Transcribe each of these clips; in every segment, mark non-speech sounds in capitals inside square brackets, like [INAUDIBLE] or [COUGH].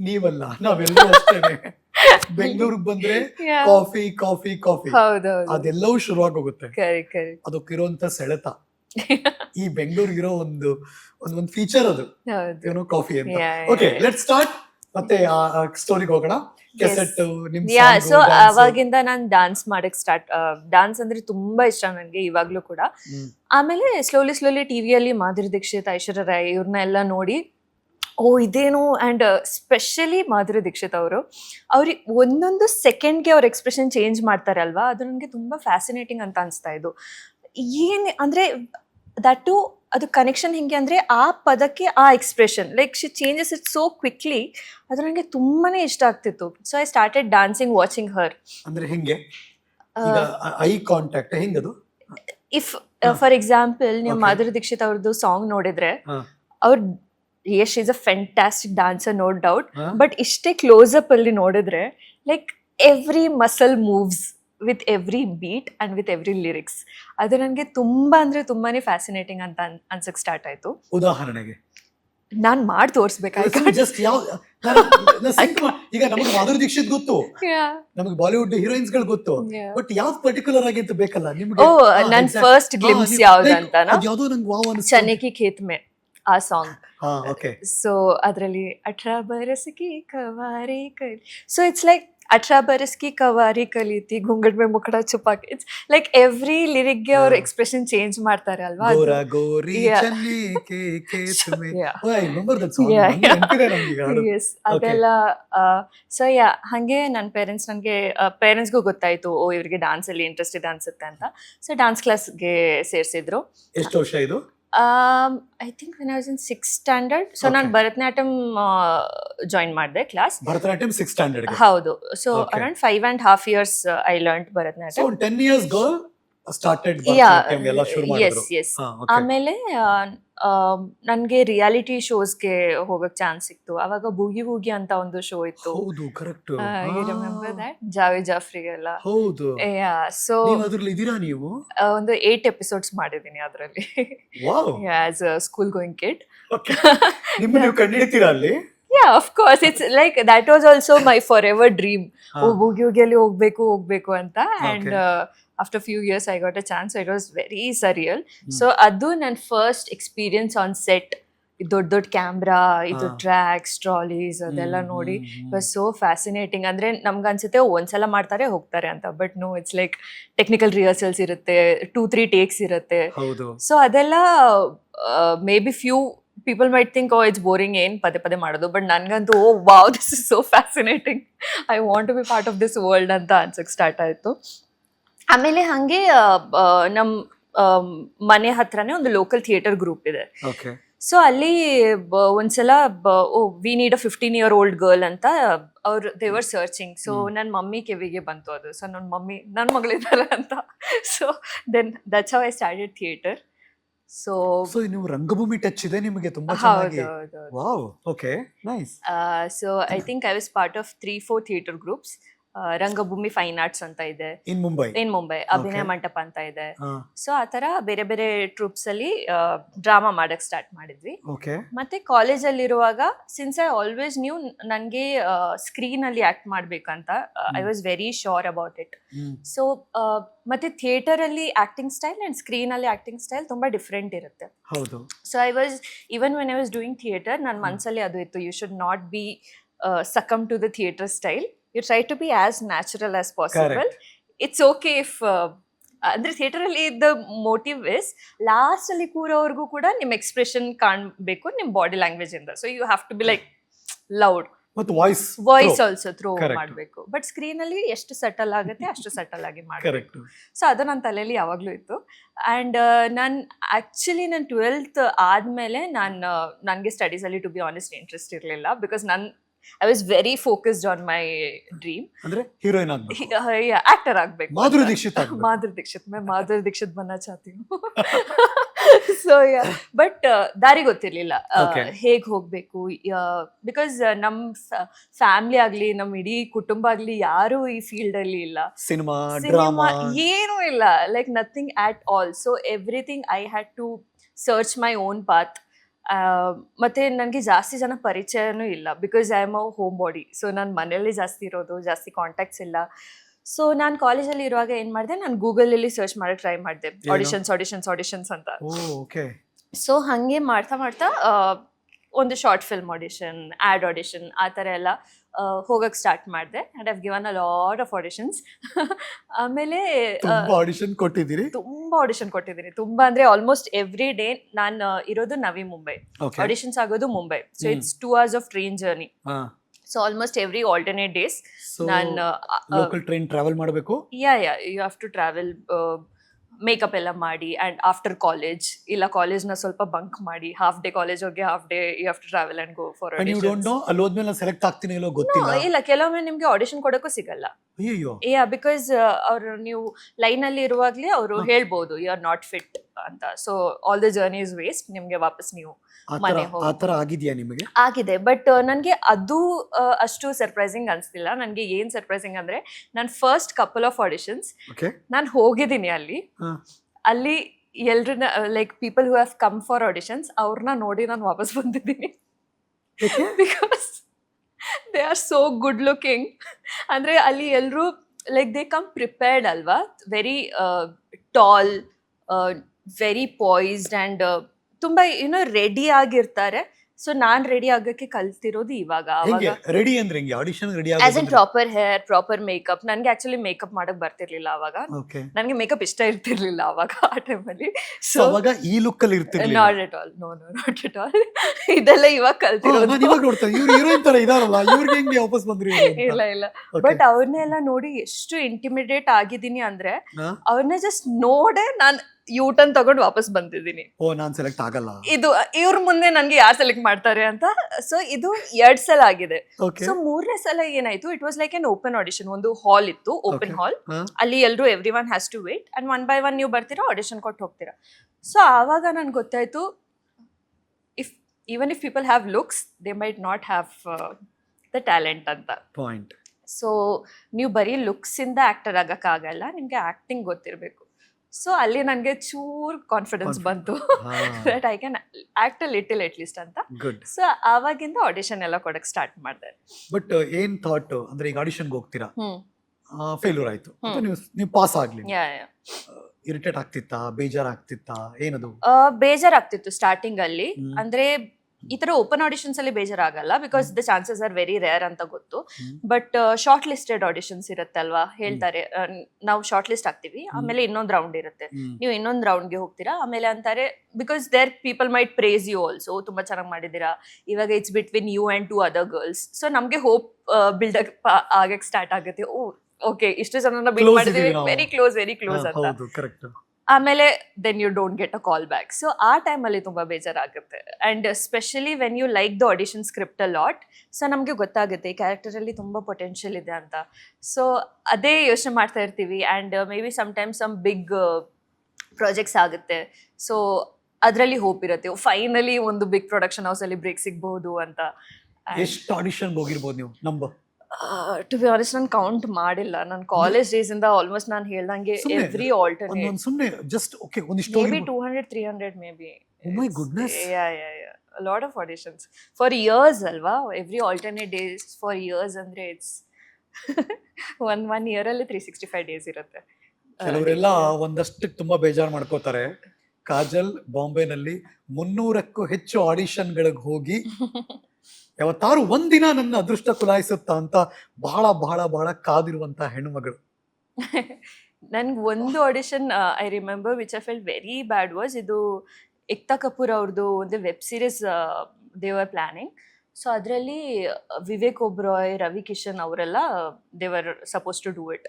ನೀವಲ್ಲ ನಾವೆಲ್ಲರೂ ಅಷ್ಟೇನೆ. [LAUGHS] ಬೆಂಗಳೂರಿಗೆ ಬಂದ್ರೆ. Coffee coffee coffee. ಅದೆಲ್ಲವೂ ಶುರುವಾಗೋಗುತ್ತೆ. ಅದಕ್ಕಿರುವಂತ ಸೆಳೆತ. [LAUGHS] ಈ ಬೆಂಗಳೂರಿಗಿರೋ ಒಂದು ಒಂದೊಂದು ಒಂದು ಫೀಚರ್ ಅದು. ಏನು ಕಾಫಿ ಅಂತ. ಓಕೆ. ಲೆಟ್ ಸ್ಟಾರ್ಟ್ ಮತ್ತೆ ಸ್ಟೋರಿಗೆ ಹೋಗೋಣ. ಯಾ ಸೊ ಅವಾಗಿಂದ ನಾನು ಡಾನ್ಸ್ ಮಾಡಕ್ ಸ್ಟಾರ್ಟ್ ಡಾನ್ಸ್ ಅಂದ್ರೆ ತುಂಬಾ ಇಷ್ಟ ನನಗೆ ಇವಾಗ್ಲೂ ಕೂಡ. ಆಮೇಲೆ ಸ್ಲೋಲಿ ಸ್ಲೋಲಿ ಟಿವಿಯಲ್ಲಿ ಮಾಧುರಿ ದೀಕ್ಷಿತ್ ಐಶ್ವರ್ಯ ರಾಯ್ ಇವ್ರನ್ನ ಎಲ್ಲ ನೋಡಿ ಓ ಇದೇನು? ಆ್ಯಂಡ್ ಸ್ಪೆಷಲಿ ಮಾಧುರಿ ದೀಕ್ಷಿತ್ ಅವರು ಅವ್ರಿಗೆ ಒಂದೊಂದು ಸೆಕೆಂಡ್ಗೆ ಅವ್ರ ಎಕ್ಸ್ಪ್ರೆಷನ್ ಚೇಂಜ್ ಮಾಡ್ತಾರೆ ಅಲ್ವಾ? ಅದು ನನಗೆ ತುಂಬ ಫ್ಯಾಸಿನೇಟಿಂಗ್ ಅಂತ ಅನಿಸ್ತಾ ಇದು. ಏನು ಅಂದರೆ ದಟ್ ಟು ಅದು ಕನೆಕ್ಷನ್ ಹೆಂಗೆ ಅಂದರೆ ಆ ಪದಕ್ಕೆ ಆ expression like she changes it so quickly ಅದು ನನಗೆ ತುಂಬಾನೇ ಇಷ್ಟ ಆಗ್ತಿತ್ತು. So I started dancing watching her ಅಂದ್ರೆ ಹೆಂಗೆ? ಐ ಕಾಂಟ್ಯಾಕ್ಟ್ ಹೆಂಗದು ಇಫ್ ಫಾರ್ ಎಕ್ಸಾಂಪಲ್ ನೀವು. ಮಾಧುರಿ ದೀಕ್ಷಿತ್ ಅವ್ರದ್ದು ಸಾಂಗ್ ನೋಡಿದ್ರೆ. ಅವ್ರ Yash is a fantastic dancer no doubt? But ಇಷ್ಟೇ ಕ್ಲೋಸ್ ಅಪ್ ಅಲ್ಲಿ ನೋಡಿದ್ರೆ like every muscle moves with every beat and with every lyrics ಅದು ನನಗೆ ತುಂಬಾ ಅಂದ್ರೆ ತುಂಬಾನೇ ಫ್ಯಾಸಿನೇಟಿಂಗ್ ಅಂತ ಅನ್- ಅನ್ಸಕ್ ಸ್ಟಾರ್ಟ್ ಆಯ್ತು. ಉದಾಹರಣೆಗೆ. ನಾನ್ ಮಾಡಿ ತೋರಿಸ್ಬೇಕಾಯ್ತು ಜಸ್ಟ್ ಯಾವ [LAUGHS] ಈಗ ನಮಗೆ ಮಾಧುರಿ ದೀಕ್ಷಿತ್ ಗೊತ್ತು. ನಮಗೆ ಬಾಲಿವುಡ್ ಹೀರೋಯಿನ್ಸ್ಗಳು ಗೊತ್ತು. ಬಟ್ ಯಾವ್ದು ಪರ್ಟಿಕ್ಯುಲರ್ ಆಗಿ ಅಂತ ಬೇಕಲ್ಲ ನಿಮ್ಗೆ? ಓ ಹಾ, ನನ್. ಫಸ್ಟ್ ಗ್ಲಿಮ್ಸ್ ಯಾವ್ದು ಅಂತ ಯಾವ್ದೋ ನಂಗೆ ವಾವ್ ಅನಿಸ್ತು. ಚನ್ನಕಿ ಖೇತ್ ಮೇ ಆ ಸಾಂಗ್ ಸೊ ಅದರಲ್ಲಿ ಅಠ್ರಾ ಬರಸ್ಕಿ ಕವಾರಿ ಕಲಿ ಸೊ ಇಟ್ಸ್ ಲೈಕ್ ಅಠ್ರಾ ಬರಸ್ಕಿ ಕವಾರಿ ಕಲಿತಿ ಗುಂಗಡ್ ಮೇ ಮುಖಡ ಚುಪಾಕಿ ಇಟ್ಸ್ ಲೈಕ್ ಎವ್ರಿ ಲಿರಿಕ್ಗೆ ಅವ್ರ. ಎಕ್ಸ್ಪ್ರೆಷನ್ ಚೇಂಜ್ ಮಾಡ್ತಾರೆ ಅಲ್ವಾ. ಎಸ್ [LAUGHS] ಅದೆಲ್ಲ ಸೊ ಯಾ ಹಂಗೆ ನನ್ನ ಪೇರೆಂಟ್ಸ್ ನನಗೆ ಪೇರೆಂಟ್ಸ್ಗೂ ಗೊತ್ತಾಯ್ತು ಓ ಇವ್ರಿಗೆ ಡಾನ್ಸ್ ಅಲ್ಲಿ ಇಂಟ್ರೆಸ್ಟ್ ಇದೆ ಅನ್ಸುತ್ತೆ ಅಂತ. ಸೊ ಡಾನ್ಸ್ ಕ್ಲಾಸ್ಗೆ ಸೇರಿಸಿದ್ರು. ಎಷ್ಟು ವರ್ಷ ಇದು? I think I was in six standard so ನಾನು. ಭರತನಾಟ್ಯಂ ಜಾಯಿನ್ ಮಾಡಿದೆ ಕ್ಲಾಸ್ ಭರತನಾಟ್ಯಂ ಸಿಕ್ಸ್ ಸ್ಟ್ಯಾಂಡರ್ಡ್ ಹೌದು. So. Around five and half years I learn Bharatanatyam. Ten years girl started yeah yes yes ಆಮೇಲೆ ನನಗೆ ರಿಯಾಲಿಟಿ ಶೋಸ್ಗೆ ಹೋಗಕ್ ಚಾನ್ಸ್ ಸಿಕ್ತು. ಅವಾಗ ಬೂಗಿ ಬೂಗಿ ಅಂತ ಒಂದು ಶೋ ಇತ್ತು. ಹೌದು ಕರೆಕ್ಟ್ ಜಾಫ್ರಿ ಜಾಫ್ರಿಗೆಲ್ಲ ಹೌದು. ಸೊ ಇದೀರಾ ನೀವು? ಒಂದು ಏಟ್ ಎಪಿಸೋಡ್ಸ್ ಮಾಡಿದೀನಿ ಅದರಲ್ಲಿ. ಆಸ್ ಸ್ಕೂಲ್ ಗೋಯಿಂಗ್ ಕಿಡ್ ಅಲ್ಲಿ? Yeah of course it's like that was also my forever dream ಹೋಗಿ ಬೂಗಿ ಬೂಗಿಯಲ್ಲಿ ಹೋಗ್ಬೇಕು ಹೋಗ್ಬೇಕು ಅಂತ. And. After few years I got a chance it was very surreal Hmm. So ಅದು ನನ್ನ ಫಸ್ಟ್ ಎಕ್ಸ್ಪೀರಿಯನ್ಸ್ ಆನ್ ಸೆಟ್ ದೊಡ್ಡ ದೊಡ್ಡ ಕ್ಯಾಮ್ರಾ ಇದು. ಟ್ರ್ಯಾಕ್ಸ್ ಟ್ರಾಲೀಸ್ ಅದೆಲ್ಲ ಹ್ಮ್, ನೋಡಿ ಇಟ್. ವಾಸ್ ಸೋ ಫ್ಯಾಸಿನೇಟಿಂಗ್ ಅಂದ್ರೆ ನಮ್ಗೆ ಅನ್ಸುತ್ತೆ ಒಂದ್ಸಲ ಮಾಡ್ತಾರೆ ಹೋಗ್ತಾರೆ ಅಂತ. But no it's like technical rehearsals ಇರುತ್ತೆ ಟೂ ತ್ರೀ ಟೇಕ್ಸ್ ಇರುತ್ತೆ. ಸೊ ಅದೆಲ್ಲ maybe few people might think oh it's boring ಏನ್ ಪದೇ ಪದೇ ಮಾಡೋದು? ಬಟ್ ನನ್ಗಂತೂ ಓ wow this is so fascinating I want to be part of this world ಅಂತ ಅನ್ಸಕ್ಕೆ ಸ್ಟಾರ್ಟ್ ಆಯ್ತು. ಆಮೇಲೆ ಹಂಗೆ ನಮ್ಮ ಮನೆ ಹತ್ರನೇ ಒಂದು ಲೋಕಲ್ ಥಿಯೇಟರ್ ಗ್ರೂಪ್ ಇದೆ. ಸೊ ಅಲ್ಲಿ ಒಂದ್ಸಲ ಓ we need a fifteen year old girl ಅಂತ ಅವ್ರು ದೇವರ್ ಸರ್ಚಿಂಗ್ ಸೊ. ನನ್ನ ಮಮ್ಮಿ ಕಿವಿಗೆ ಬಂತು ಅದು. ಸೊ ನನ್ನ ಮಮ್ಮಿ ನನ್ನ ಮಗಳಿದ್ದಾಳೆ ಅಂತ. So then that's how I started theatre so so ನೀವು ರಂಗಭೂಮಿ ಟಚ್ ಇದೆ ನಿಮಗೆ ತುಂಬಾ ಚೆನ್ನಾಗಿ? Wow okay nice so I think I was part of three four theatre groups Rangabhoomi fine arts ಅಂತ ಇದೆ. ಇನ್ ಮುಂಬೈ? ಇನ್ ಮುಂಬೈ ಅಭಿನಯ ಮಂಟಪ ಅಂತ ಇದೆ. ಸೊ ಆತರ ಬೇರೆ ಬೇರೆ ಟ್ರೂಪ್ಸ್ ಅಲ್ಲಿ ಡ್ರಾಮಾ ಮಾಡಕ್ ಸ್ಟಾರ್ಟ್ ಮಾಡಿದ್ವಿ. ಮತ್ತೆ ಕಾಲೇಜ್ ಅಲ್ಲಿ ಕಾಲೇಜಲ್ಲಿರುವಾಗ ಸಿನ್ಸ್ ಐ ಆಲ್ವೇಸ್ ನ್ಯೂ ನನ್ಗೆ ಸ್ಕ್ರೀನ್ ಅಲ್ಲಿ ಆಕ್ಟ್ ಮಾಡ್ಬೇಕಂತ I was very sure about it so ಮತ್ತೆ ಥಿಯೇಟರ್ ಅಲ್ಲಿ ಆಕ್ಟಿಂಗ್ ಸ್ಟೈಲ್ ಅಂಡ್ ಸ್ಕ್ರೀನ್ ಅಲ್ಲಿ ಆಕ್ಟಿಂಗ್ ಸ್ಟೈಲ್ ತುಂಬಾ ಡಿಫ್ರೆಂಟ್ ಇರುತ್ತೆ. ಹೌದು. So I was even when I was doing theatre ನನ್ನ ಮನಸ್ಸಲ್ಲಿ ಅದು ಇತ್ತು you should not be succumb to the theatre style you try to be as natural as possible it's okay if ಅಂದ್ರೆ theatre ಅಲ್ಲಿ ಇದ್ದ motive is last ಅಲ್ಲಿ ಕೂರೋವರೆಗೂ ಕೂಡ ನಿಮ್ ಎಕ್ಸ್ಪ್ರೆಷನ್ ಕಾಣಬೇಕು ನಿಮ್ ಬಾಡಿ ಲ್ಯಾಂಗ್ವೇಜ್ ಇಂದ. So you have to be like loud ಮತ್ತು ವಾಯ್ಸ್ ವಾಯ್ಸ್ ಆಲ್ಸೋ ಥ್ರೋ. ಮಾಡಬೇಕು. ಬಟ್ ಸ್ಕ್ರೀನ್ ಅಲ್ಲಿ ಎಷ್ಟು ಸಟಲ್ ಆಗುತ್ತೆ ಅಷ್ಟು ಸಟಲ್ ಆಗಿ ಮಾಡಬೇಕು. ಸೊ ಅದು ನನ್ನ ತಲೆಯಲ್ಲಿ ಯಾವಾಗಲೂ ಇತ್ತು. ಆ್ಯಂಡ್ ನಾನು ಆ್ಯಕ್ಚುಲಿ ನಾನು ಟ್ವೆಲ್ತ್ ಆದಮೇಲೆ ನಾನು ನನಗೆ ಸ್ಟಡೀಸಲ್ಲಿ ಟು ಬಿ ಆನೆಸ್ಟ್ ಇಂಟ್ರೆಸ್ಟ್ ಇರಲಿಲ್ಲ. ಬಿಕಾಸ್ ನನ್ನ I was very focused on my dream ಅಂದ್ರೆ ಹೀರೋಯಿನ್ uh, ಆಕ್ಟರ್ ಆಗ್ಬೇಕು ಮಾಧುರಿ ದೀಕ್ಷಿತ್ ಮಾಧುರಿ ದೀಕ್ಷಿತ್ ಮೇ ಮಾಧುರಿ ದೀಕ್ಷಿತ್ ಬನ್ನ ಚಾತಿ. [LAUGHS] ಸೊ ಬಟ್ uh, ದಾರಿ ಗೊತ್ತಿರ್ಲಿಲ್ಲ. Uh, ಹೇಗ್ ಹೋಗ್ಬೇಕು? ಬಿಕಾಸ್ ನಮ್ ಫ್ಯಾಮಿಲಿ ಆಗ್ಲಿ ನಮ್ ಇಡೀ ಕುಟುಂಬ ಆಗ್ಲಿ ಯಾರು ಈ ಫೀಲ್ಡ್ ಅಲ್ಲಿ ಇಲ್ಲ. ಸಿನಿಮಾ ಏನೂ ಇಲ್ಲ. Like nothing at all so everything I had to search my own path ಮತ್ತೆ ನನಗೆ ಜಾಸ್ತಿ ಜನ ಪರಿಚಯನೂ ಇಲ್ಲ because I am a homebody so ನಾನು ಮನೆಯಲ್ಲಿ ಜಾಸ್ತಿ ಇರೋದು ಜಾಸ್ತಿ ಕಾಂಟ್ಯಾಕ್ಟ್ಸ್ ಇಲ್ಲ. ಸೊ ನಾನು ಕಾಲೇಜಲ್ಲಿ ಇರುವಾಗ ಏನು ಮಾಡಿದೆ? ನಾನು ಗೂಗಲಲ್ಲಿ ಸರ್ಚ್ ಮಾಡೋಕ್ಕೆ ಟ್ರೈ ಮಾಡಿದೆ? ಆಡಿಷನ್ಸ್ ಆಡಿಷನ್ಸ್ ಆಡಿಷನ್ಸ್ ಅಂತ. ಓಕೆ ಸೊ ಹಾಗೆ ಮಾಡ್ತಾ ಮಾಡ್ತಾ ಒಂದು short film audition ad audition ಆ ಥರ ಎಲ್ಲ ಹೋಗಕ್ಕೆ ಸ್ಟಾರ್ಟ್ ಮಾಡಿದೆ. And I've given a lot of auditions ಆಮೇಲೆ ಆಡಿಷನ್ ಕೊಟ್ಟಿದ್ದೀರಿ? ತುಂಬ ಆಡಿಷನ್ ಕೊಟ್ಟಿದ್ದೀನಿ. ತುಂಬ ಅಂದರೆ ಆಲ್ಮೋಸ್ಟ್ ಎವ್ರಿ ಡೇ ನಾನು ಇರೋದು ನವಿ ಮುಂಬೈ. ಆಡಿಷನ್ಸ್ ಆಗೋದು Mumbai. So. It's two hours of train journey so almost every alternate days ನಾನು ಟ್ರೈನ್ ಟ್ರಾವೆಲ್ ಮಾಡಬೇಕು? Yeah yeah you have to travel makeup ಎಲ್ಲ ಮಾಡಿ ಆ್ಯಂಡ್ ಆಫ್ಟರ್ ಕಾಲೇಜ್ ಇಲ್ಲ ಕಾಲೇಜ್ನ ಸ್ವಲ್ಪ ಬಂಕ್ ಮಾಡಿ ಹಾಫ್ ಡೇ ಕಾಲೇಜ್ ಹೋಗಿ half day you have to travel and go for and you don't know ಅಲ್ಲಿ ಹೋದ್ಮೇಲೆ ಸೆಲೆಕ್ಟ್ ಆಗ್ತೀನಿ ಇಲ್ಲೋ ಗೊತ್ತಿಲ್ಲ? ಇಲ್ಲ ಕೆಲವೊಮ್ಮೆ ನಿಮಗೆ ಆಡಿಷನ್ ಕೊಡೋಕ್ಕೂ ಸಿಗಲ್ಲ. ಅಯ್ಯೋ ಯಾ ಬಿಕಾಸ್ ಅವರು ನೀವು ಲೈನಲ್ಲಿ ಇರುವಾಗಲೇ ಅವರು. ಹೇಳ್ಬೋದು ಯು ಆರ್ ನಾಟ್ ಫಿಟ್ ಅಂತ. So all the journey is waste ನಿಮ್ಗೆ ವಾಪಸ್ ನೀವು ಮನೆ. ಆತರ ಆಗಿದ್ಯಾ ನಿಮಗೆ? ಆಗಿದೆ. ಬಟ್ ನನಗೆ ಅದು ಅಷ್ಟು ಸರ್ಪ್ರೈಸಿಂಗ್ ಅನಿಸ್ತಿಲ್ಲ. ನನಗೆ ಏನು ಸರ್ಪ್ರೈಸಿಂಗ್ ಅಂದ್ರೆ ನಾನು ಫಸ್ಟ್ ಕಪಲ್ ಆಫ್ ಆಡಿಷನ್ಸ್ ನಾನು ಹೋಗಿದ್ದೀನಿ ಅಲ್ಲಿ. ಅಲ್ಲಿ ಎಲ್ರನ್ನ like people who have come for auditions ಅವ್ರನ್ನ ನೋಡಿ ನಾನು ವಾಪಸ್ ಬಂದಿದ್ದೀನಿ. Because they are so good looking ಅಂದರೆ ಅಲ್ಲಿ ಎಲ್ಲರೂ ಲೈಕ್ ದೇ ಕಮ್ ಪ್ರಿಪೇರ್ಡ್ ಅಲ್ವಾ? Very tall very poised and ತುಂಬ ಏನೋ ರೆಡಿ ಆಗಿರ್ತಾರೆ. ಸೊ ನಾನು ರೆಡಿ ಆಗೋಕ್ಕೆ ಕಲ್ತಿರೋದು ಇವಾಗ ರೆಡಿ ಅಂದ್ರೆ ಹೆಂಗೆ? Audition ready as in proper hair proper makeup ನನಗೆ ಆಕ್ಚುಲಿ ಮೇಕಪ್ ಮಾಡಕ್ ಬರ್ತಿರ್ಲಿಲ್ಲ ಅವಾಗ. ಓಕೆ ನನಗೆ ಮೇಕಪ್ ಇಷ್ಟ ಇರ್ತಿರ್ಲಿಲ್ಲ ಅವಾಗ ಆ ಟೈಮಲ್ಲಿ ಸೊ ಅವಾಗ ಈ ಲುಕ್ ಅಲ್ಲಿ ಇರ್ತಿರ್ಲಿಲ್ಲ? Not at all no no not at all ಇದೆಲ್ಲ ಇವಾಗ ನಾನ್ ಕಲ್ತಿರೋದು. ಇವಾಗ ನೋಡ್ತೇನೆ ಇವ್ರು ಹೀರೋಯಿನ್ ತರ ಇದಾರಲ್ಲ ಇವ್ರಿಗೆ ಹೆಂಗೆ ವಾಪಸ್ ಬಂದ್ರಿ [LAUGHS] ಇಲ್ಲ ಇಲ್ಲ. ಬಟ್ ಅವ್ರನ್ನೆಲ್ಲ ನೋಡಿ ಎಷ್ಟು ಇಂಟಿಮಿಡೇಟ್ ಆಗಿದ್ದೀನಿ ಅಂದ್ರೆ? ಅವ್ರನ್ನ ಜಸ್ಟ್ ನೋಡೇ ನಾನು ಯೂಟನ್ ತಗೊಂಡು ವಾಪಸ್ ಬಂದಿದ್ದೀನಿ. ಓ ನಾನು ಸೆಲೆಕ್ಟ್ ಆಗಲ್ಲ. ಇದು ಇವ್ರ ಮುಂದೆ ನನ್ಗೆ ಯಾರು ಸೆಲೆಕ್ಟ್ ಮಾಡ್ತಾರೆ ಅಂತ ಸೊ ಇದು ಎರಡ್ ಸಲ ಆಗಿದೆ. ಸೊ ಮೂರನೇ ಸಲ ಏನಾಯ್ತು it was like an open audition ಒಂದು ಹಾಲ್ ಇತ್ತು ಓಪನ್ Okay. ಹಾಲ್ ಹಾ. ಅಲ್ಲಿ ಎಲ್ಲರೂ everyone has to wait and one by one ನೀವು ಬರ್ತೀರಾ ಆಡಿಷನ್ ಕೊಟ್ಟು ಹೋಗ್ತೀರಾ. ಸೊ ಆವಾಗ ನನ್ಗೆ ಗೊತ್ತಾಯ್ತು if even if people have looks they might not have the talent ಅಂತ. ಪಾಯಿಂಟ್ ಸೊ ನೀವು ಬರೀ ಲುಕ್ಸಿಂದ ಆ್ಯಕ್ಟರ್ ಆಗೋಕ್ಕಾಗಲ್ಲ ನಿಮಗೆ ಆ್ಯಕ್ಟಿಂಗ್ ಗೊತ್ತಿರಬೇಕು. ಸೊ ಅಲ್ಲಿ ನನಗೆ ಚೂರ್ ಕಾನ್ಫಿಡೆನ್ಸ್ ಬಂತು. That I can act little at least ಅಂತ. ಗುಡ್ ಸೊ ಆವಾಗಿಂದ ಆಡಿಷನ್ ಎಲ್ಲ ಕೊಡಕ್ ಸ್ಟಾರ್ಟ್ ಮಾಡಿದೆ. ಬಟ್ ಏನ್ ಥಾಟ್ ಅಂದ್ರೆ ಈಗ ಆಡಿಷನ್ಗೆ ಹೋಗ್ತೀರಾ? ಫೇಲ್ಯೂರ್ ಆಯ್ತು. ನೀವು ನೀವು ಪಾಸ್ ಆಗ್ಲಿ ಇರಿಟೇಟ್ ಆಗ್ತಿತ್ತಾ ಬೇಜಾರ್ ಆಗ್ತಿತ್ತಾ? ಏನದು? ಬೇಜಾರ್ ಆಗ್ತಿತ್ತು ಸ್ಟಾರ್ಟಿಂಗ್ ಅಲ್ಲಿ. ಅಂದ್ರೆ ಈ ತರ ಓಪನ್ ಆಡಿಷನ್ಸ್ ಅಲ್ಲಿ ಬೇಜಾರಾಗಲ್ಲ because the chances are very rare ಅಂತ ಗೊತ್ತು. ಬಟ್ ಶಾರ್ಟ್ ಲಿಸ್ಟೆಡ್ ಆಡಿಷನ್ಸ್ ಇರುತ್ತೆ ಅಲ್ವಾ ಹೇಳ್ತಾರೆ. ನಾವು ಶಾರ್ಟ್ ಲಿಸ್ಟ್ ಆಗ್ತೀವಿ ಆಮೇಲೆ ಇನ್ನೊಂದು ರೌಂಡ್ ಇರುತ್ತೆ. ನೀವು ಇನ್ನೊಂದು ರೌಂಡ್ಗೆ ಹೋಗ್ತೀರಾ ಆಮೇಲೆ ಅಂತಾರೆ because there people might praise you also ತುಂಬಾ ಚೆನ್ನಾಗಿ ಮಾಡಿದ್ದೀರಾ. ಇವಾಗ it's between you and two other girls so ನಮಗೆ ಹೋಪ್ ಬಿಲ್ಡ್ ಆಗಕ್ಕೆ ಸ್ಟಾರ್ಟ್ ಆಗುತ್ತೆ. ಓ ಓಕೆ ಇಷ್ಟು ಜನನ ಬಿಲ್ಡ್ ಮಾಡಿದೀವಿ. ವೆರಿ ಕ್ಲೋಸ್ ವೆರಿ ಕ್ಲೋಸ್ ಅಂತ. ಆಮೇಲೆ then you don't get a call back so ಆ ಟೈಮಲ್ಲಿ ತುಂಬ ಬೇಜಾರಾಗುತ್ತೆ. And specially when you like the audition script lot so ನಮಗೆ ಗೊತ್ತಾಗುತ್ತೆ ಈ ಕ್ಯಾರೆಕ್ಟರಲ್ಲಿ ತುಂಬ ಪೊಟೆನ್ಷಿಯಲ್ ಇದೆ ಅಂತ. ಸೊ ಅದೇ ಯೋಚನೆ ಮಾಡ್ತಾ ಇರ್ತೀವಿ and maybe sometimes some big projects ಆಗುತ್ತೆ. ಸೊ ಅದರಲ್ಲಿ ಹೋಪ್ ಇರುತ್ತೆ. ಫೈನಲಿ ಒಂದು ಬಿಗ್ ಪ್ರೊಡಕ್ಷನ್ ಹೌಸಲ್ಲಿ ಬ್ರೇಕ್ ಸಿಗ್ಬಹುದು ಅಂತ. ಎಷ್ಟು ಆಡಿಷನ್ ಹೋಗಿರ್ಬೋದು ನೀವು? ನಂಬರ್ ಟು ಬಿ ಆನೆಸ್ಟ್ ನಾನು ಕೌಂಟ್ ಮಾಡಿಲ್ಲ. ನಾನು ಕಾಲೇಜ್ ಡೇಸ್ ಇಂದ ಆಲ್ಮೋಸ್ಟ್ ನಾನು ಹೇಳ್ದಂಗೆ ಎವ್ರಿ ಆಲ್ಟರ್ ಒಂದೊಂದು ಸುಮ್ನೆ ಜಸ್ಟ್ ಓಕೆ ಒಂದಿಷ್ಟು maybe 200 300 hundred maybe my goodness yeah yeah yeah lot of auditions for years ಅಲ್ವಾ? Every alternate days for years years ಅಂದ್ರೆ it's one one year ಅಲ್ಲಿ 365 days ಇರುತ್ತೆ. ಕೆಲವರೆಲ್ಲ ಒಂದಷ್ಟು ತುಂಬಾ ಬೇಜಾರು ಮಾಡ್ಕೋತಾರೆ. ಕಾಜಲ್ ಬಾಂಬೆನಲ್ಲಿ ಮುನ್ನೂರಕ್ಕೂ ಹೆಚ್ಚು ಆಡಿಷನ್ಗಳಿಗೆ ಹೋಗಿ [LAUGHS] ಯಾವತ್ತಾರು ಒಂದಿನ ನನ್ನ ಅದೃಷ್ಟ ಕುಲಾಯಿಸುತ್ತಾ ಅಂತ ಬಹಳ ಬಹಳ ಬಹಳ ಕಾದಿರುವಂತ ಹೆಣ್ಮಗಳು [LAUGHS] ನನ್ಗೆ ಒಂದು audition I remember which I fell very bad was ಇದು ಏಕ್ತಾ ಕಪೂರ್ ಅವ್ರದ್ದು ಒಂದು web series they were planning so ಅದರಲ್ಲಿ ವಿವೇಕ್ ಒಬ್ರಾಯ್ ರವಿ ಕಿಶನ್ ಅವರೆಲ್ಲ they were supposed to do it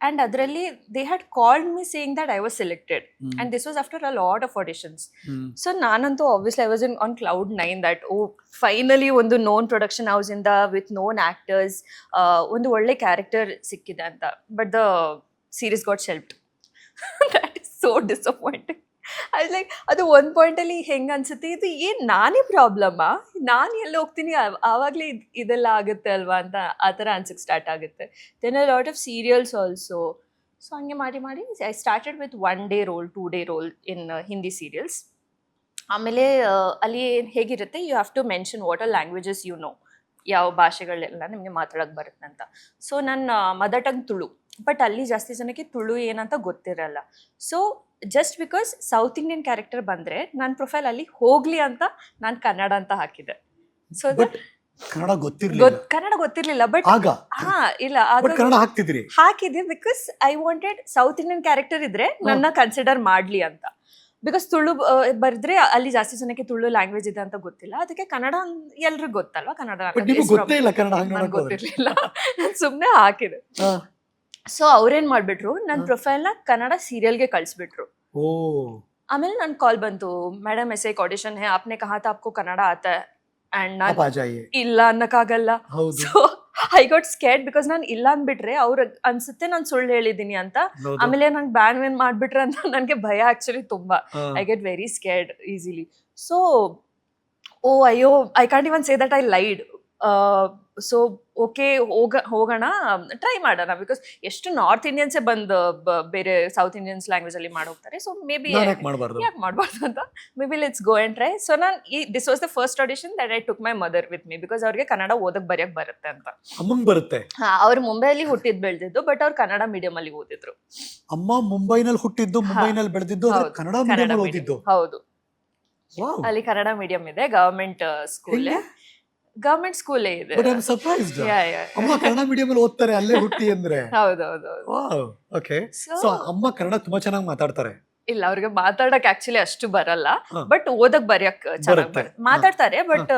and ಅದರಲ್ಲಿ they had called me saying that I was selected and this was after a lot of auditions so ನಾನಂತೂ obviously I was in on cloud nine that oh finally ಒಂದು known production ಹೌಸಿಂದ with non actors ಒಂದು ಒಳ್ಳೆ character ಸಿಕ್ಕಿದೆ ಅಂತ. But the series got shelved that is so disappointing ಅದು like ಅದು ಒಂದು ಪಾಯಿಂಟಲ್ಲಿ ಹೆಂಗೆ ಅನ್ಸುತ್ತೆ? ಇದು ಏನು ನಾನೇ ಪ್ರಾಬ್ಲಮ್ಮಾ ನಾನು ಎಲ್ಲಿ ಹೋಗ್ತೀನಿ? ಆವ್- ಆವಾಗಲೇ ಇದು ಇದೆಲ್ಲ ಆಗುತ್ತೆ ಅಲ್ವಾ ಅಂತ ಆ ಥರ ಅನ್ಸಕ್ಕೆ ಸ್ಟಾರ್ಟ್ ಆಗುತ್ತೆ. Then a lot of serials also so ಹಂಗೆ ಮಾಡಿ ಮಾಡಿ I started with one day role two day role in Hindi serials ಆಮೇಲೆ ಆ, ಅಲ್ಲಿ ಹೇಗಿರುತ್ತೆ? You have to mention what are languages you know ಯಾವ ಭಾಷೆಗಳೆಲ್ಲ ನಿಮಗೆ ಮಾತಾಡೋಕೆ ಬರುತ್ತೆ ಅಂತ. ಸೊ ನನ್ನ ಮದರ್ ಟಂಗ್ ತುಳು. ಬಟ್ ಅಲ್ಲಿ ಜಾಸ್ತಿ ಜನಕ್ಕೆ ತುಳು ಏನಂತ ಗೊತ್ತಿರಲ್ಲ. So just because south Indian character ಬಂದರೆ ನನ್ನ ಪ್ರೊಫೈಲ್ ಅಲ್ಲಿ ಹೋಗ್ಲಿ ಅಂತ ನಾನು ಕನ್ನಡ ಅಂತ ಹಾಕಿದೆ. ಸೊ ಕನ್ನಡ ಗೊತ್ತಿರ್ಲಿಲ್ಲ. ಗೊತ್ ಕನ್ನಡ ಗೊತ್ತಿರ್ಲಿಲ್ಲ ಬಟ್ ಆಗ? ಹಾ ಇಲ್ಲ ಆಗ ಕನ್ನಡ ಹಾಕ್ತಿದ್ರಿ ಹಾಕಿದೆ because I wanted south Indian character ಇದ್ರೆ ನನ್ನ ಕನ್ಸಿಡರ್ ಮಾಡ್ಲಿ ಅಂತ. ಬಿಕಾಸ್ ತುಳು ಬರೆದ್ರೆ ಅಲ್ಲಿ ಜಾಸ್ತಿ ಜನಕ್ಕೆ ತುಳು ಲ್ಯಾಂಗ್ವೇಜ್ ಇದೆ ಅಂತ ಗೊತ್ತಿಲ್ಲ. ಅದಕ್ಕೆ ಕನ್ನಡ ಎಲ್ರಿಗೂ ಗೊತ್ತಲ್ವಾ? ಕನ್ನಡ ಗೊತ್ತಿರಲಿಲ್ಲ. ನಾನು ಸುಮ್ಮನೆ ಹಾಕಿದೆ. ಸೊ ಅವ್ರೇನ್ ಮಾಡ್ಬಿಟ್ರು? ನನ್ನ ಪ್ರೊಫೈಲ್ನ ಕನ್ನಡ ಸೀರಿಯಲ್ಗೆ ಕಳಿಸ್ಬಿಟ್ರು. ಆಮೇಲೆ ನನ್ ಕಾಲ್ ಬಂತು. ಮೇಡಮ್ ಎಸ್ ಐ ಆಡಿಷನ್ ಹೇ ಆಪ್ನೆ ಕಹಾ ತಾ ಆಪ್ಕೋ ಕನ್ನಡ ಆತ? ಅಂಡ್ ನಾನು ಇಲ್ಲ ಅನ್ನಕ್ಕಾಗಲ್ಲ. So I got scared because ನಾನು ಇಲ್ಲ ಅಂದ್ಬಿಟ್ರೆ ಅವ್ರ ಅನ್ಸುತ್ತೆ ನಾನು ಸುಳ್ಳು ಹೇಳಿದ್ದೀನಿ ಅಂತ. ಆಮೇಲೆ ನಂಗೆ ಬ್ಯಾನ್ ವೇನ್ ಮಾಡ್ಬಿಟ್ರೆ ಅಂತ [LAUGHS] ನನಗೆ ಭಯ ಆಕ್ಚುಲಿ ತುಂಬಾ. I get very scared easily so oh ಅಯ್ಯೋ I can't even say that I lied so okay ಹೋಗ ಹೋಗೋಣ ಟ್ರೈ ಮಾಡೋಣ ಬಿಕಾಸ್ ಎಷ್ಟು ನಾರ್ತ್ ಇಂಡಿಯನ್ಸೇ ಬಂದು ಬೇರೆ ಸೌತ್ ಇಂಡಿಯನ್ಸ್ ಲ್ಯಾಂಗ್ವೇಜ್ ಅಲ್ಲಿ ಮಾಡೋಗ್ತಾರೆ ಸೊ ಮೇ ಬಿ ಯಾಕೆ ಮಾಡಬಾರ್ದು? ಅಂತ? Maybe let's go and try so ನಾನು ಈ this was the first audition that I took my mother with me because ಅವ್ರಿಗೆ ಕನ್ನಡ ಓದಕ್ ಬರೆಯಕ್ ಬರುತ್ತೆ ಅಂತ. ಅಮ್ಮಂಗ್ ಬರುತ್ತೆ? ಹಾ ಅವ್ರು ಮುಂಬೈಲಿ ಹುಟ್ಟಿದ್ ಬೆಳೆದಿದ್ದು ಬಟ್ ಅವ್ರು ಕನ್ನಡ ಮೀಡಿಯಂ ಅಲ್ಲಿ ಓದಿದ್ರು. ಅಮ್ಮ ಮುಂಬೈನಲ್ಲಿ ಹುಟ್ಟಿದ್ದು ಮುಂಬೈನಲ್ಲಿ ಬೆಳೆದಿದ್ದು ಕನ್ನಡ ಮೀಡಿಯಂ. ಓದಿದ್ದು? ಹೌದು. ಅಲ್ಲಿ ಕನ್ನಡ ಮೀಡಿಯಂ ಇದೆ ಗವರ್ಮೆಂಟ್ ಸ್ಕೂಲ್ ಗವರ್ಮೆಂಟ್ ಸ್ಕೂಲೇ ಇದೆ. But I am surprised Yeah, yeah. ಅಮ್ಮ ಕನ್ನಡ ಮೀಡಿಯಂ ಅಲ್ಲಿ ಓದ್ತಾರೆ ಅಲ್ಲೇ ಹುಟ್ಟಿ ಅಂದ್ರೆ. ಹೌದು ಹೌದು ಹೌದು ವಾವ್ ಓಕೆ So, ಸೊ ಅಮ್ಮ ಕನ್ನಡ ತುಂಬಾ ಚೆನ್ನಾಗಿ ಮಾತಾಡ್ತಾರೆ. ಇಲ್ಲ ಅವ್ರಿಗೆ ಮಾತಾಡಕ್ ಆಕ್ಚುಲಿ ಅಷ್ಟು ಬರಲ್ಲ. ಹಾ. ಬಟ್ ಓದಕ್ ಬರೆಯಕ್ ಚೆನ್ನಾಗಿ ಬರುತ್ತೆ. ಬರುತ್ತೆ ಮಾತಾಡ್ತಾರೆ ಬಟ್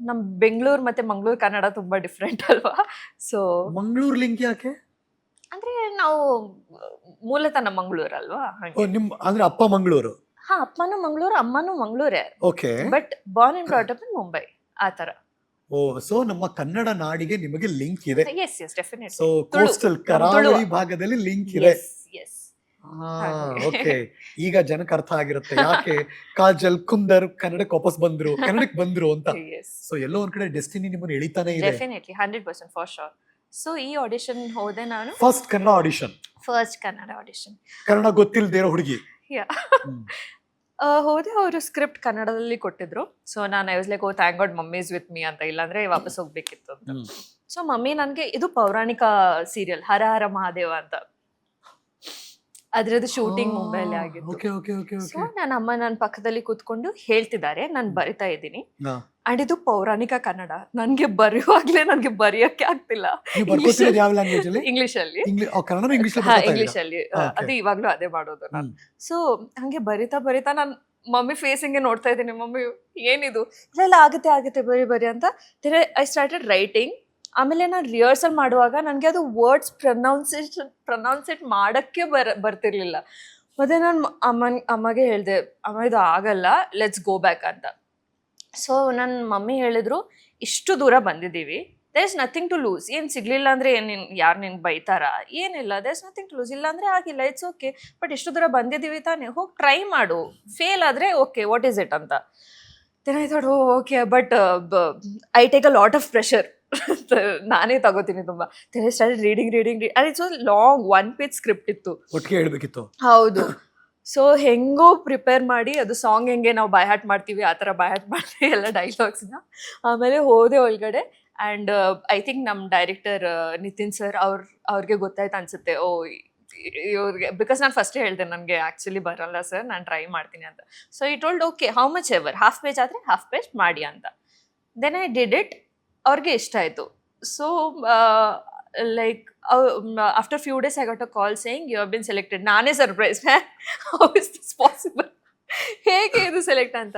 ನಮ್ ಬೆಂಗಳೂರು ಮತ್ತೆ ಮಂಗಳೂರು ಕನ್ನಡ ತುಂಬಾ ಡಿಫ್ರೆಂಟ್ [LAUGHS] ಅಲ್ವಾ? ಸೊ ಮಂಗಳೂರು ಲಿಂಕ್ ಯಾಕೆ? ಅಂದ್ರೆ ನಾವು ಮೂಲತಃ ನಮ್ಮ ಮಂಗಳೂರು ಅಲ್ವಾ? ಓ ನಿಮ್ ಅಂದ್ರೆ ಅಪ್ಪ ಮಂಗಳೂರು. ಹಾ ಅಪ್ಪನೂ ಮಂಗಳೂರು ಅಮ್ಮನೂ ಮಂಗಳೂರೇ. Okay but born and brought up in Mumbai ಆ ತರ ಸೊ ನಮ್ಮ ಕನ್ನಡ ನಾಡಿಗೆ ನಿಮಗೆ ಲಿಂಕ್ ಇದೆ. ಸೊ ಕೋಸ್ಟಲ್ ಕರಾವಳಿ ಭಾಗದಲ್ಲಿ ಲಿಂಕ್ ಇದೆ. ಓಕೆ ಈಗ ಜನಕ್ಕೆ ಅರ್ಥ ಆಗಿರುತ್ತೆ. ಯಾಕೆ? ಕಾಜಲ್ ಕುಂದರ್ ಕನ್ನಡಕ್ಕೆ ವಾಪಸ್ ಬಂದ್ರು ಕನ್ನಡಕ್ಕೆ ಬಂದ್ರು ಅಂತ. [LAUGHS] ಸೊ ಎಲ್ಲೋ ಒಂದ್ ಕಡೆ ಡೆಸ್ಟಿನಿ ನಿಮ್ಮನ್ನ ಎಳಿತಾನೆ ಇದೆ. Definitely hundred percent for sure so ಈ ಆಡಿಷನ್ ಹೋದೆ ನಾನು? First Kannada audition first Kannada audition Kannada ಗೊತ್ತಿಲ್ದೇ ಇರೋ ಹುಡುಗಿ. [LAUGHS] ಹೋದೆ ಅವರು ಸ್ಕ್ರಿಪ್ಟ್ ಕನ್ನಡದಲ್ಲಿ ಕೊಟ್ಟಿದ್ರು. ಸೊ ನಾನು I was like oh thank God mummy's with me ಅಂತ. ಇಲ್ಲಾಂದ್ರೆ ವಾಪಸ್ ಹೋಗ್ಬೇಕಿತ್ತು ಅಂತ. ಸೊ ಮಮ್ಮಿ ನನಗೆ ಇದು ಪೌರಾಣಿಕ ಸೀರಿಯಲ್ ಹರ ಹರ ಮಹಾದೇವ ಅಂತ. ಅದ್ರದ್ದು ಶೂಟಿಂಗ್ ಮುಂಬೈಲಿ ಆಗಿತ್ತು. ಸೊ ನನ್ನ ಅಮ್ಮ ನನ್ನ ಪಕ್ಕದಲ್ಲಿ ಕೂತ್ಕೊಂಡು ಹೇಳ್ತಿದ್ದಾರೆ. ನಾನು ಬರಿತಾ ಇದ್ದೀನಿ. ಅಂಡ್ ಇದು ಪೌರಾಣಿಕ ಕನ್ನಡ. ನನಗೆ ಬರೆಯುವಾಗ್ಲೇ ನನಗೆ ಬರೆಯಕ್ಕೆ ಆಗ್ತಿಲ್ಲ. ಇಂಗ್ಲಿಷ್ ಅಲ್ಲಿ? ಇಂಗ್ಲಿಷ್ ಅಲ್ಲಿ ಅದು ಇವಾಗ್ಲೂ ಅದೇ ಮಾಡೋದು ನಾನು. ಸೊ ಹಂಗೆ ಬರಿತಾ ಬರಿತಾ ನಾನು ಮಮ್ಮಿ ಫೇಸ್ ಹಿಂಗೆ ನೋಡ್ತಾ ಇದ್ದೀನಿ. ಮಮ್ಮಿ ಏನಿದು? ಇಲ್ಲ ಆಗುತ್ತೆ ಆಗುತ್ತೆ ಬರಿ ಬರಿ ಅಂತ. ಐ ಸ್ಟಾರ್ಟೆಡ್ ರೈಟಿಂಗ್ ಆಮೇಲೆ ನಾನು ರಿಹರ್ಸಲ್ ಮಾಡುವಾಗ ನನಗೆ ಅದು ವರ್ಡ್ಸ್ ಪ್ರೊನೌನ್ಸೇಷನ್ ಪ್ರೊನೌನ್ಸೇಟ್ ಮಾಡೋಕ್ಕೆ ಬರ ಬರ್ತಿರ್ಲಿಲ್ಲ. ಮತ್ತೆ ನಾನು ಅಮ್ಮನ್ ಅಮ್ಮಗೆ ಹೇಳಿದೆ ಅಮ್ಮ ಇದು ಆಗಲ್ಲ. ಲೆಟ್ಸ್ ಗೋ ಬ್ಯಾಕ್ ಅಂತ. ಸೊ ನನ್ನ ಮಮ್ಮಿ ಹೇಳಿದ್ರು ಇಷ್ಟು ದೂರ ಬಂದಿದ್ದೀವಿ. There is nothing to lose ಏನು ಸಿಗ್ಲಿಲ್ಲ ಅಂದರೆ ಏನು ನಿನ್ ಯಾರು ನಿನ್ಗೆ ಬೈತಾರ? ಏನಿಲ್ಲ. There is nothing to lose ಇಲ್ಲ ಅಂದರೆ ಆಗಿಲ್ಲ. ಇಟ್ಸ್ ಓಕೆ ಬಟ್ ಇಷ್ಟು ದೂರ ಬಂದಿದ್ದೀವಿ ತಾನೇ. ಹೋಗಿ ಟ್ರೈ ಮಾಡು. ಫೇಲ್ ಆದರೆ ಓಕೆ ವಾಟ್ ಈಸ್ ಇಟ್ ಅಂತ. Then thought okay but I take a lot of pressure ನಾನೇ ತಗೋತೀನಿ ತುಂಬ. Start reading reading read it's long one page script ಇತ್ತು. ಒಟ್ಟಿಗೆ ಹೇಳ್ಬೇಕಿತ್ತು. ಹೌದು. ಸೊ ಹೆಂಗೋ ಪ್ರಿಪೇರ್ ಮಾಡಿ ಅದು ಸಾಂಗ್ ಹೆಂಗೆ ನಾವು ಬೈ ಹಾಟ್ ಮಾಡ್ತೀವಿ, ಆ ಥರ ಬೈ ಹಾರ್ಟ್ ಮಾಡ್ತೀವಿ ಎಲ್ಲ ಡೈಲಾಗ್ಸ್ನ ಆಮೇಲೆ ಹೋದೆ ಒಳಗಡೆ ಆ್ಯಂಡ್ ಐ ಥಿಂಕ್ ನಮ್ಮ ಡೈರೆಕ್ಟರ್ ನಿತಿನ್ ಸರ್ ಅವ್ರ, ಅವ್ರಿಗೆ ಗೊತ್ತಾಯ್ತು ಅನ್ಸುತ್ತೆ, ಓ, ಇವ್ರಿಗೆ ಬಿಕಾಸ್ ನಾನು ಫಸ್ಟೇ ಹೇಳಿದೆ ನನಗೆ ಆ್ಯಕ್ಚುಲಿ ಬರಲ್ಲ ಸರ್ ನಾನು ಟ್ರೈ ಮಾಡ್ತೀನಿ ಅಂತ. So it old okay how much ever half page ಆದರೆ ಹಾಫ್ ಪೇಜ್ ಮಾಡಿ ಅಂತ. ದೆನ್ ಐ ಡಿಡ್ ಇಟ್ ಅವ್ರಿಗೆ ಇಷ್ಟ ಆಯಿತು. So like after few days I got a call saying you have been selected ನಾನೇ surprise [LAUGHS] how is this possible ಹೇಗೆ ಇದು select ಅಂತ